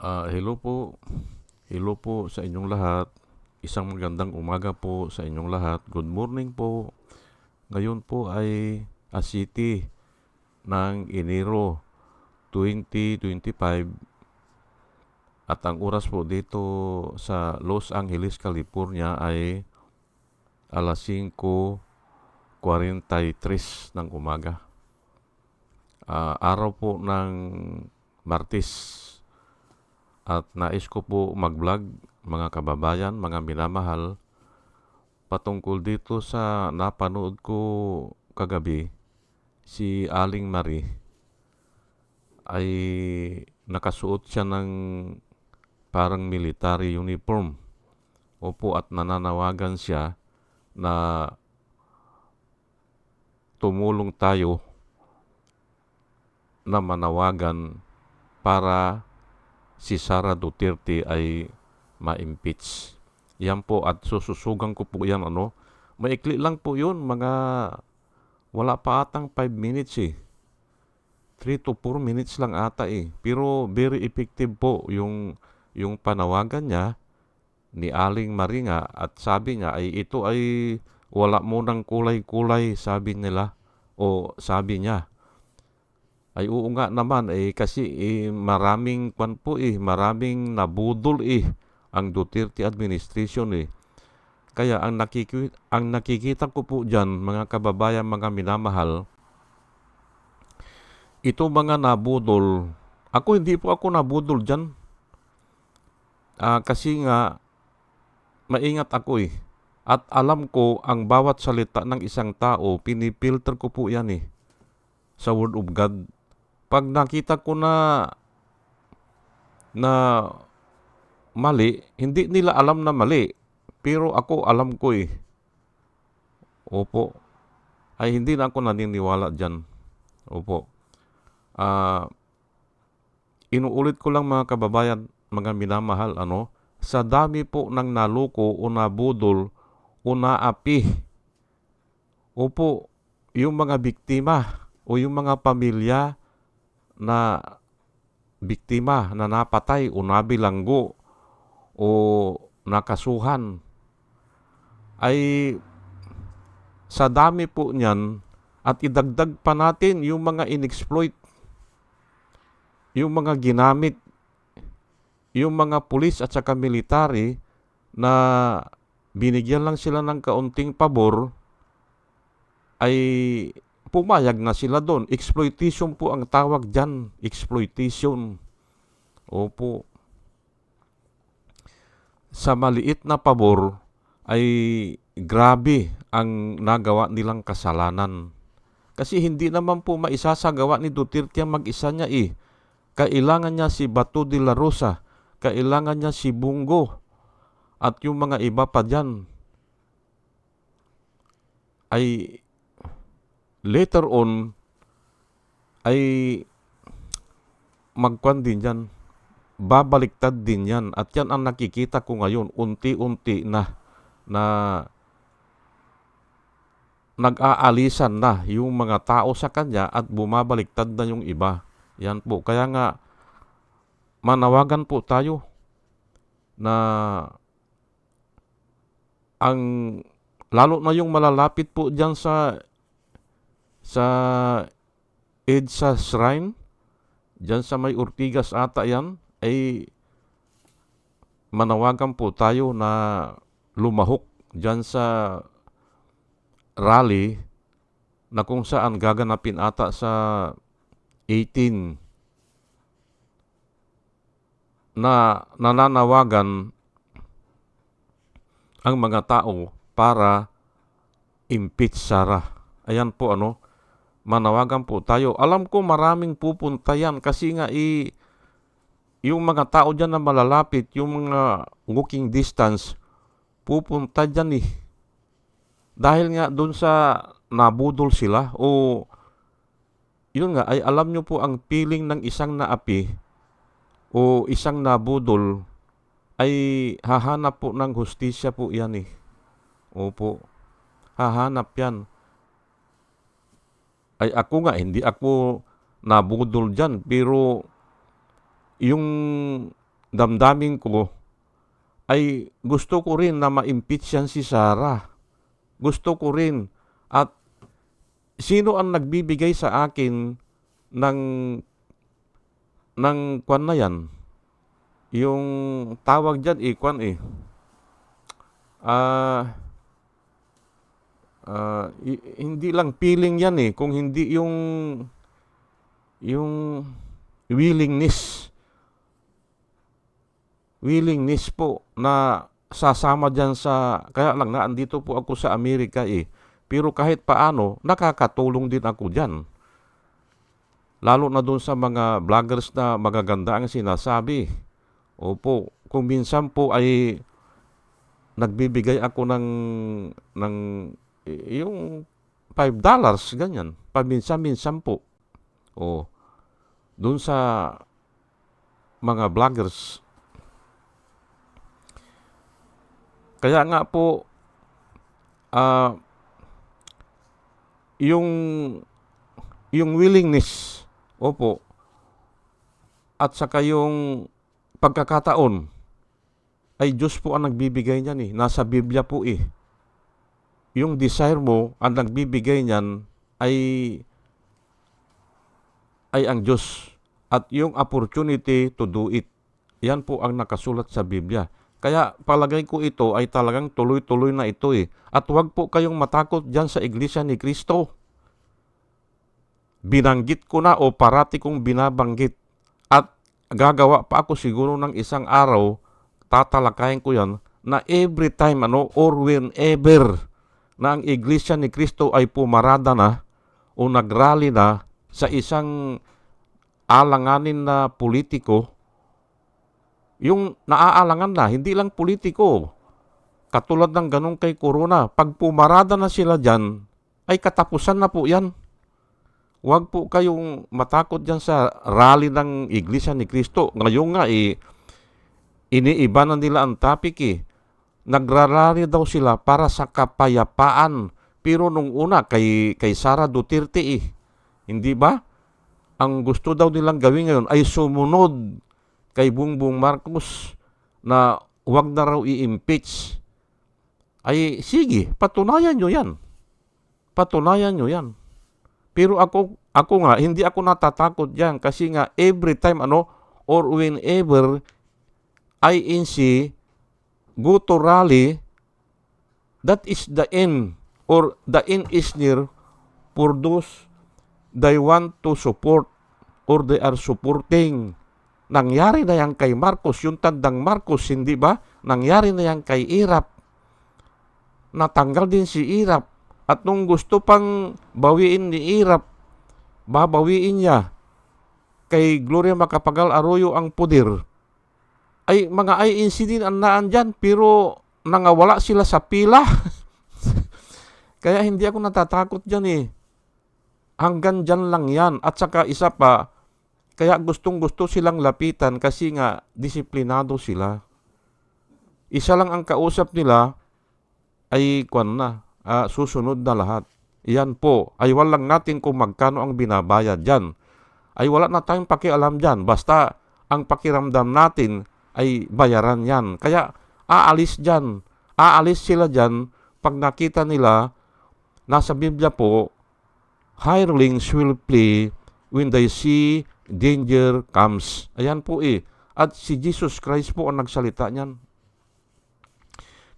Ah, hello po. Hello po sa inyong lahat. Isang magandang umaga po sa inyong lahat. Good morning po. Ngayon po ay a city ng Enero 2025 at ang oras po dito sa Los Angeles, California ay alas 5.43 ng umaga. Ah, araw po ng Martes at nais ko po mag-vlog mga kababayan, mga minamahal patungkol dito sa napanood ko kagabi si Aling Marie ay nakasuot siya ng parang military uniform. Opo at nananawagan siya na tumulong tayo na manawagan para si Sara Duterte ay ma-impeach. Yan po at sususugan ko po yan ano. Maikli lang po yun, mga wala pa atang 5 minutes eh. 3 to 4 minutes lang ata eh. Pero very effective po yung yung panawagan niya ni Aling Maringa at sabi niya ay ito ay wala mo ng kulay-kulay sabi nila o sabi niya ay oo nga naman eh kasi eh, maraming kwan po eh, maraming nabudol eh ang Duterte administration eh. Kaya ang nakikita, ang nakikita ko po diyan mga kababayan, mga minamahal, ito mga nabudol, ako hindi po ako nabudol diyan. Ah, kasi nga maingat ako eh. At alam ko ang bawat salita ng isang tao, pinipilter ko po yan eh sa Word of God pag nakita ko na na mali, hindi nila alam na mali. Pero ako alam ko eh. Opo. Ay hindi na ako naniniwala dyan. Opo. Ah, inuulit ko lang mga kababayan, mga minamahal, ano, sa dami po ng naluko o nabudol o naapi. Opo, yung mga biktima o yung mga pamilya na biktima na napatay o nabilanggo o nakasuhan ay sa dami po niyan at idagdag pa natin yung mga inexploit yung mga ginamit yung mga pulis at saka military na binigyan lang sila ng kaunting pabor ay pumayag na sila doon. Exploitation po ang tawag dyan. Exploitation. Opo. Sa maliit na pabor ay grabe ang nagawa nilang kasalanan. Kasi hindi naman po maisasagawa ni Duterte ang mag-isa niya eh. Kailangan niya si Bato de la Rosa. Kailangan niya si Bungo. At yung mga iba pa dyan ay later on ay magkwan din yan. Babaliktad din yan. At yan ang nakikita ko ngayon. Unti-unti na na nag-aalisan na yung mga tao sa kanya at bumabaliktad na yung iba. Yan po. Kaya nga, manawagan po tayo na ang lalo na yung malalapit po diyan sa sa EDSA Shrine, dyan sa may Ortigas ata yan, ay manawagan po tayo na lumahok dyan sa rally na kung saan gaganapin ata sa 18 na nananawagan ang mga tao para impeach Sara. Ayan po ano, manawagan po tayo. Alam ko maraming pupunta yan kasi nga i yung mga tao dyan na malalapit, yung mga walking distance, pupunta dyan eh. Dahil nga doon sa nabudol sila o yun nga ay alam nyo po ang feeling ng isang naapi o isang nabudol ay hahanap po ng hustisya po yan eh. Opo. Hahanap yan ay ako nga, hindi ako nabudol dyan. Pero yung damdamin ko ay gusto ko rin na ma-impeach yan si Sarah. Gusto ko rin. At sino ang nagbibigay sa akin ng ng kwan na yan? Yung tawag dyan eh, kwan eh. Ah... Uh, hindi lang feeling yan eh kung hindi yung yung willingness willingness po na sasama dyan sa kaya lang na andito po ako sa Amerika eh. Pero kahit paano nakakatulong din ako dyan. Lalo na doon sa mga vloggers na magaganda ang sinasabi. Opo kung minsan po ay nagbibigay ako ng ng yung 5 dollars, ganyan. Paminsan-minsan po. O, doon sa mga vloggers. Kaya nga po, uh, yung yung willingness, opo, at saka yung pagkakataon, ay Diyos po ang nagbibigay niyan eh. Nasa Biblia po eh yung desire mo, ang nagbibigay niyan ay ay ang Diyos at yung opportunity to do it. Yan po ang nakasulat sa Biblia. Kaya palagay ko ito ay talagang tuloy-tuloy na ito eh. At huwag po kayong matakot dyan sa Iglesia ni Kristo. Binanggit ko na o parati kong binabanggit. At gagawa pa ako siguro ng isang araw, tatalakayin ko yan, na every time ano, or whenever na ang Iglesia ni Kristo ay pumarada na o nagrally na sa isang alanganin na politiko, yung naaalangan na, hindi lang politiko. Katulad ng ganong kay Corona, pag pumarada na sila dyan, ay katapusan na po yan. Huwag po kayong matakot dyan sa rally ng Iglesia ni Kristo. Ngayon nga, eh, iniiba na nila ang topic eh nagrarally daw sila para sa kapayapaan. Pero nung una kay kay Sara Duterte eh, hindi ba? Ang gusto daw nilang gawin ngayon ay sumunod kay Bongbong Marcos na huwag na raw i-impeach. Ay sige, patunayan nyo yan. Patunayan nyo yan. Pero ako, ako nga, hindi ako natatakot diyan kasi nga every time ano, or whenever INC rally, that is the end or the end is near for those they want to support or they are supporting. Nangyari na yan kay Marcos, yung tandang Marcos, hindi ba? Nangyari na yan kay Irap. Natanggal din si Irap. At nung gusto pang bawiin ni Irap, babawiin niya kay Gloria Macapagal Arroyo ang pudir ay mga INC din ang naan pero nangawala sila sa pila. Kaya hindi ako natatakot dyan eh. Hanggang dyan lang yan. At saka isa pa, kaya gustong gusto silang lapitan kasi nga disiplinado sila. Isa lang ang kausap nila ay kwan na, uh, susunod na lahat. Iyan po, ay walang natin kung magkano ang binabayad dyan. Ay wala na tayong pakialam dyan. Basta ang pakiramdam natin ay bayaran yan. Kaya aalis dyan. Aalis sila dyan pag nakita nila, nasa Biblia po, hirelings will flee when they see danger comes. Ayan po eh. At si Jesus Christ po ang nagsalita niyan.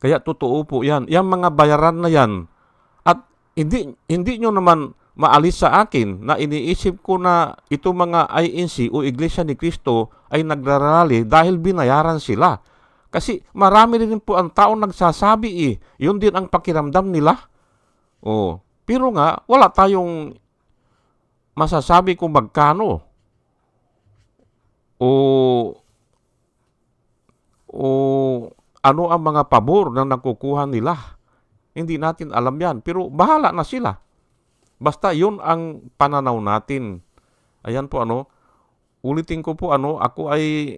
Kaya totoo po yan. Yang mga bayaran na yan. At hindi, hindi nyo naman maalis sa akin na iniisip ko na ito mga INC o Iglesia ni Cristo ay nagrarally dahil binayaran sila. Kasi marami rin po ang taong nagsasabi eh. Yun din ang pakiramdam nila. Oh, pero nga, wala tayong masasabi kung magkano. O, o ano ang mga pabor na nakukuha nila. Hindi natin alam yan. Pero bahala na sila. Basta yun ang pananaw natin. Ayan po ano, ulitin ko po ano, ako ay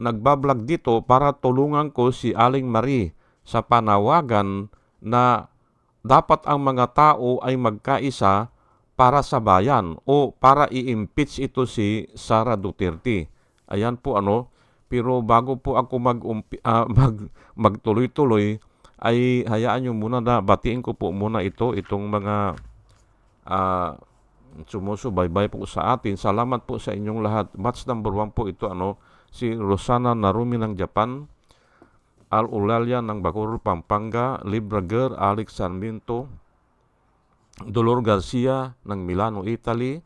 nagbablog dito para tulungan ko si Aling Marie sa panawagan na dapat ang mga tao ay magkaisa para sa bayan o para i-impeach ito si Sara Duterte. Ayan po ano, Pero bago po ako mag, uh, mag magtuloy-tuloy ay hayaan nyo muna na batiin ko po muna ito, itong mga uh, sumusubaybay po sa atin. Salamat po sa inyong lahat. Match number one po ito, ano, si Rosana Narumi ng Japan, Al Ulalia ng Bacoor, Pampanga, Libra Girl, Alex Sarmiento, Dolor Garcia ng Milano, Italy,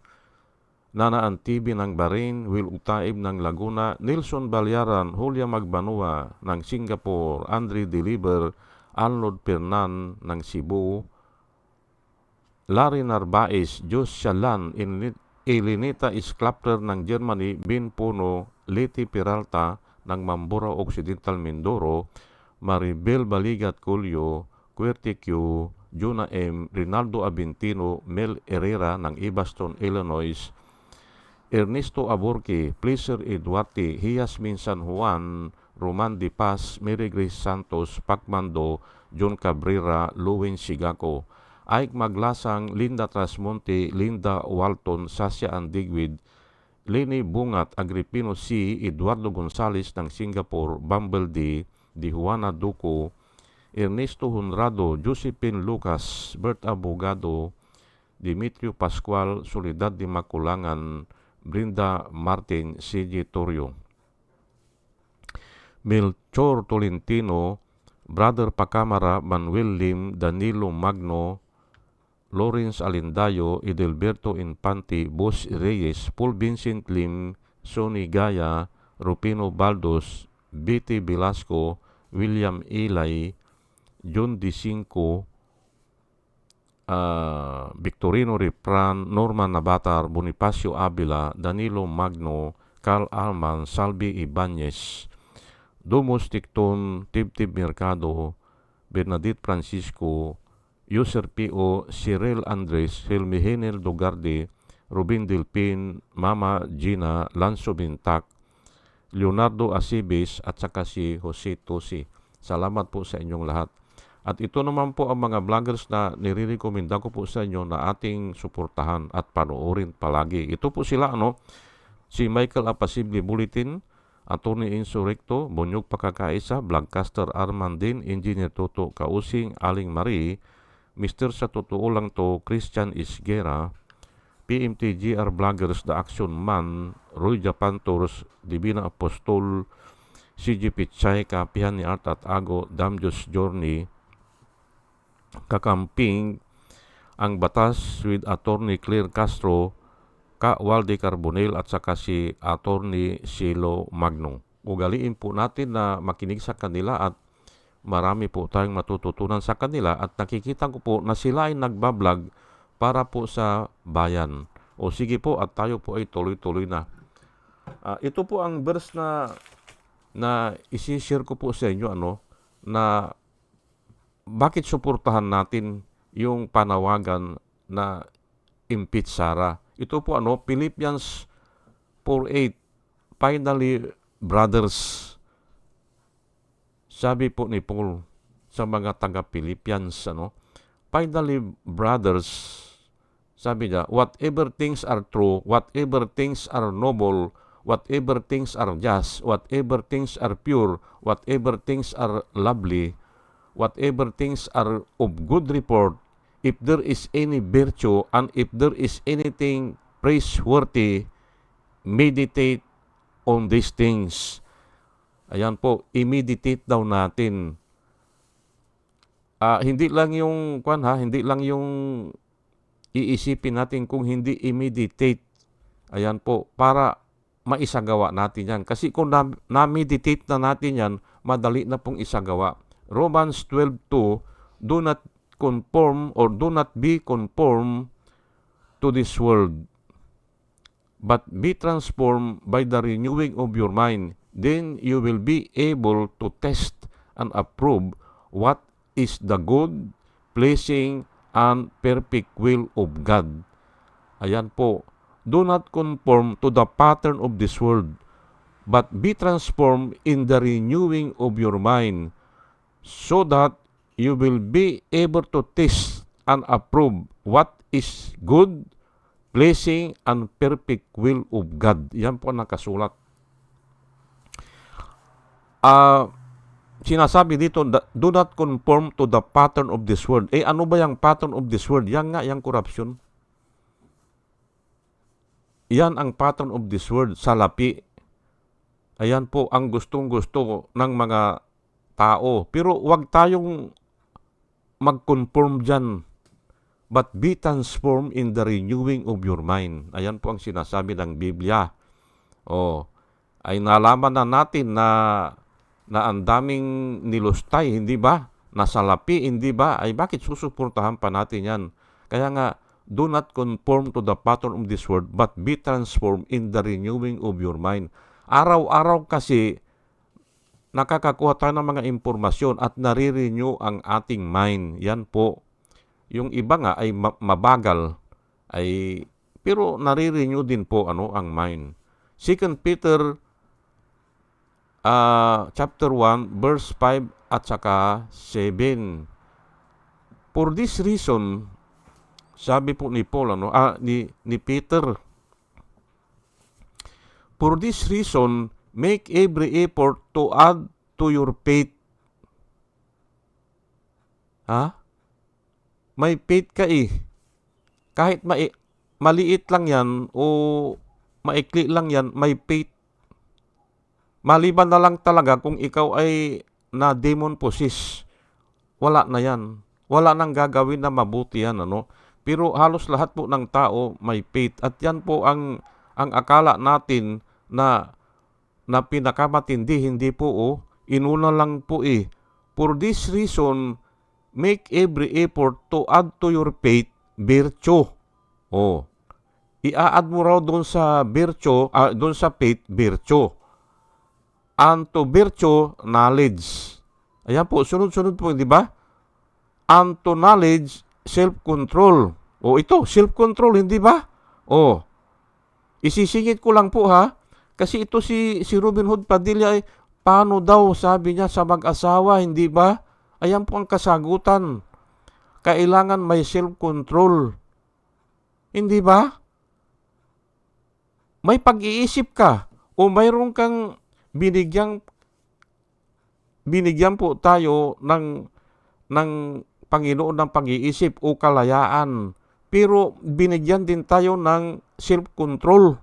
Nana Antibi ng Bahrain, Will Utaib ng Laguna, Nelson Balyaran, Julia Magbanua ng Singapore, Andre Deliver, Arnold Pernan ng Cebu, Larry Narbaez, Jos Shalan, Elinita Sklapter ng Germany, Bin Puno, Leti Peralta ng Mambura Occidental Mindoro, Maribel Baligat Culio, Querte Q, Juna M, Rinaldo Abintino, Mel Herrera ng Ibaston, Illinois, Ernesto Aborque, Pleasure Eduarte, Hiasmin San Juan, Roman Di Paz, Mary Grace Santos, Pacmando, John Cabrera, Luwin Sigaco, Ike Maglasang, Linda Trasmonte, Linda Walton, Sasha Andigwid, Leni Bungat, Agripino C., Eduardo Gonzales ng Singapore, Bumble D., Di Juana Duco, Ernesto Honrado, Josephine Lucas, Bert Abogado, Dimitrio Pascual, Solidad de Maculangan, Brinda Martin C.G. Torrio. Melchor Tolentino, Brother Pacamara, Manuel Lim, Danilo Magno, Lawrence Alindayo, Edelberto Infante, Boss Reyes, Paul Vincent Lim, Sonny Gaya, Rupino Baldos, B.T. Velasco, William Ilay, John D. Cinco, uh, Victorino Ripran, Norman Nabatar, Bonifacio Avila, Danilo Magno, Carl Alman, Salvi Ibanez, Domos Ticton, Tibtib Mercado, Bernadette Francisco, User P.O., Cyril Andres, Helmi Henel Dogarde, Rubin Delpin, Mama Gina, Lanzo Bintak, Leonardo Asibis at saka si Jose Tosi. Salamat po sa inyong lahat. At ito naman po ang mga vloggers na nire-recommenda ko po sa inyo na ating suportahan at panoorin palagi. Ito po sila, ano, si Michael Apasible Bulletin, Attorney Insurrecto, Bunyog Pakakaisa, Vlogcaster Armandin, Engineer Toto Kausing, Aling Marie, Mr. Sa Totoo Lang To, Christian Isgera, PMTGR Vloggers, The Action Man, Roy Japantors, Divina Apostol, CG Pichay, Kapihan ni Art at Ago, Damjos Journey, kakamping ang batas with Attorney Claire Castro, Ka Walde Carbonel at saka si Attorney Silo Magno. Ugaliin po natin na makinig sa kanila at marami po tayong matututunan sa kanila at nakikita ko po na sila ay nagbablog para po sa bayan. O sige po at tayo po ay tuloy-tuloy na. Uh, ito po ang verse na na isi-share ko po sa inyo ano na bakit suportahan natin yung panawagan na impeach Sara? Ito po ano, Philippians 4.8, finally, brothers, sabi po ni Paul sa mga taga-Philippians, ano, finally, brothers, sabi niya, whatever things are true, whatever things are noble, whatever things are just, whatever things are pure, whatever things are lovely, whatever things are of good report, if there is any virtue and if there is anything praiseworthy, meditate on these things. Ayan po, i-meditate daw natin. Uh, hindi lang yung kwan ha, hindi lang yung iisipin natin kung hindi i-meditate. Ayan po, para maisagawa natin yan. Kasi kung na-meditate na natin yan, madali na pong isagawa. Romans 12:2, do not conform or do not be conformed to this world, but be transformed by the renewing of your mind. Then you will be able to test and approve what is the good, pleasing, and perfect will of God. Ayan po. Do not conform to the pattern of this world, but be transformed in the renewing of your mind so that you will be able to test and approve what is good, pleasing, and perfect will of God. Yan po nakasulat. Ah, sinasabi dito, do not conform to the pattern of this world. Eh, ano ba yung pattern of this world? Yan nga, yung corruption. Yan ang pattern of this world, salapi. Ayan po ang gustong-gusto ng mga tao. Pero wag tayong mag-conform dyan. But be transformed in the renewing of your mind. Ayan po ang sinasabi ng Biblia. Oh, ay nalaman na natin na na ang daming nilustay, hindi ba? Nasalapi, hindi ba? Ay bakit susuportahan pa natin yan? Kaya nga, do not conform to the pattern of this world, but be transformed in the renewing of your mind. Araw-araw kasi, nakakakuha tayo ng mga impormasyon at nare-renew ang ating mind. Yan po. Yung iba nga ay ma- mabagal, ay pero nare-renew din po ano ang mind. 2 Peter ah, chapter 1 verse 5 at saka 7. For this reason, sabi po ni Paul ano, ah, ni ni Peter For this reason, make every effort to add to your faith. Ha? May faith ka eh. Kahit mai- maliit lang yan o maikli lang yan, may faith. Maliban na lang talaga kung ikaw ay na demon possess. Wala na yan. Wala nang gagawin na mabuti yan, ano? Pero halos lahat po ng tao may faith. At yan po ang, ang akala natin na, na pinakamatindi. Hindi po, oh. Inuna lang po eh. For this reason, make every effort to add to your faith virtue. Oh. I-add mo raw doon sa virtue, ah, doon sa faith, virtue. And to virtue, knowledge. Ayan po, sunod-sunod po, di ba? And to knowledge, self-control. O ito, self-control, hindi ba? O, isisingit ko lang po ha, kasi ito si, si Robin Hood Padilla ay, paano daw, sabi niya, sa mag-asawa, hindi ba? Ayan po ang kasagutan. Kailangan may self-control. Hindi ba? May pag-iisip ka o mayroon kang binigyang binigyan po tayo ng ng Panginoon ng pag-iisip o kalayaan. Pero binigyan din tayo ng self-control.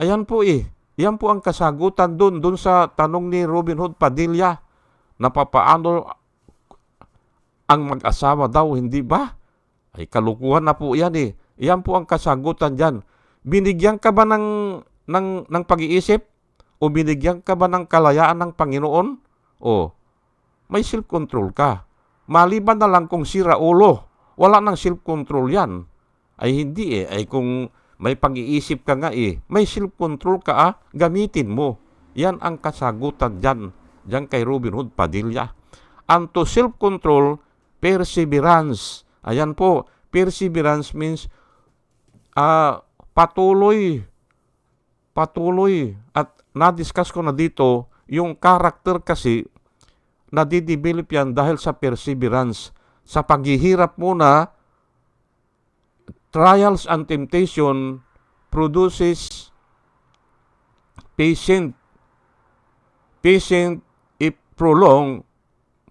Ayan po eh. Yan po ang kasagutan doon, doon sa tanong ni Robin Hood Padilla na papaano ang mag-asawa daw, hindi ba? Ay kalukuhan na po yan eh. Yan po ang kasagutan dyan. Binigyan ka ba ng, ng, ng pag-iisip? O binigyan ka ba ng kalayaan ng Panginoon? O may self-control ka. Maliban na lang kung sira ulo, wala nang self-control yan. Ay hindi eh, ay kung may pag-iisip ka nga eh, may self-control ka ah, gamitin mo. Yan ang kasagutan dyan, dyan kay Robin Hood Padilla. And to self-control, perseverance. Ayan po, perseverance means ah patuloy, patuloy. At na-discuss ko na dito, yung character kasi, nadidevelop yan dahil sa perseverance. Sa paghihirap muna, trials and temptation produces patient. Patient, if prolonged,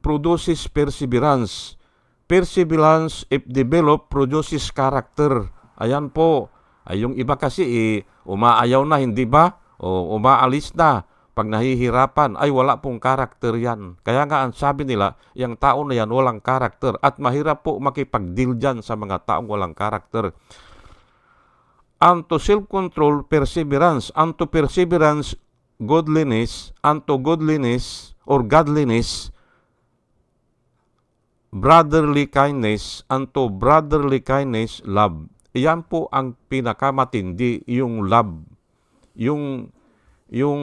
produces perseverance. Perseverance, if developed, produces character. Ayan po. Ay, yung iba kasi, eh, umaayaw na, hindi ba? O umaalis na pag nahihirapan, ay wala pong karakter yan. Kaya nga ang sabi nila, yung tao na yan walang karakter at mahirap po makipag-deal dyan sa mga taong walang karakter. And to self-control, perseverance. And to perseverance, godliness. And to godliness or godliness, brotherly kindness. And to brotherly kindness, love. Iyan po ang pinakamatindi, yung love. Yung yung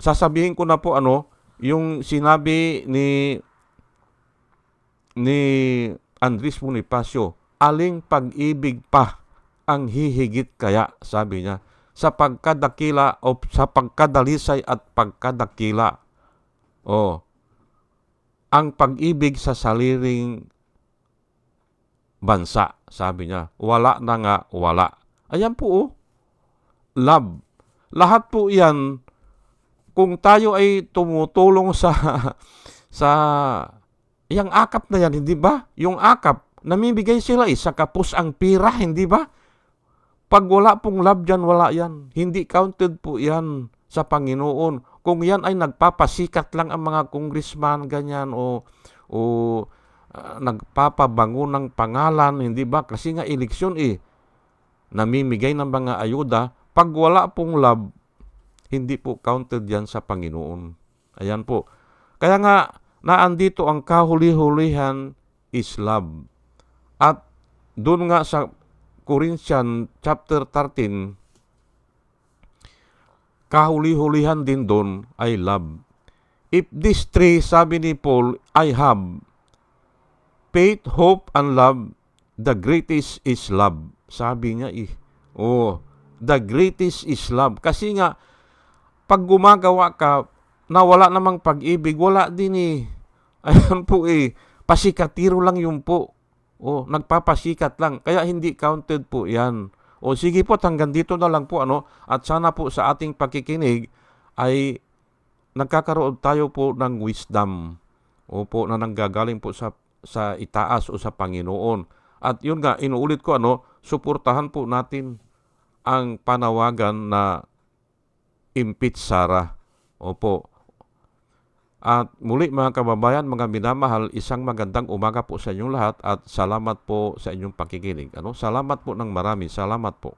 sasabihin ko na po ano, yung sinabi ni ni Andres Bonifacio, aling pag-ibig pa ang hihigit kaya, sabi niya, sa pagkadakila o sa pagkadalisay at pagkadakila. O, ang pag-ibig sa saliring bansa, sabi niya. Wala na nga, wala. Ayan po, oh. love. Lahat po yan kung tayo ay tumutulong sa sa yung akap na yan, hindi ba? Yung akap, namimigay sila eh, sa kapos ang pira, hindi ba? Pag wala pong love dyan, wala yan. Hindi counted po yan sa Panginoon. Kung yan ay nagpapasikat lang ang mga congressman, ganyan, o, o ah, nagpapabango ng pangalan, hindi ba? Kasi nga eleksyon eh, namimigay ng mga ayuda. Pag wala pong love, hindi po counted yan sa Panginoon. Ayan po. Kaya nga, naandito ang kahuli-hulihan is love. At doon nga sa Corinthian chapter 13, kahuli-hulihan din doon ay love. If these three, sabi ni Paul, I have faith, hope, and love, the greatest is love. Sabi niya eh. Oh, the greatest is love. Kasi nga, pag gumagawa ka, na wala namang pag-ibig, wala din eh. Ayan po eh. Pasikatiro lang yun po. O, nagpapasikat lang. Kaya hindi counted po yan. O sige po, hanggang dito na lang po ano. At sana po sa ating pakikinig ay nagkakaroon tayo po ng wisdom. O po na nanggagaling po sa sa itaas o sa Panginoon. At yun nga, inuulit ko ano, suportahan po natin ang panawagan na impeach Sara. Opo. At muli mga kababayan, mga minamahal, isang magandang umaga po sa inyong lahat at salamat po sa inyong pakikinig. Ano? Salamat po ng marami. Salamat po.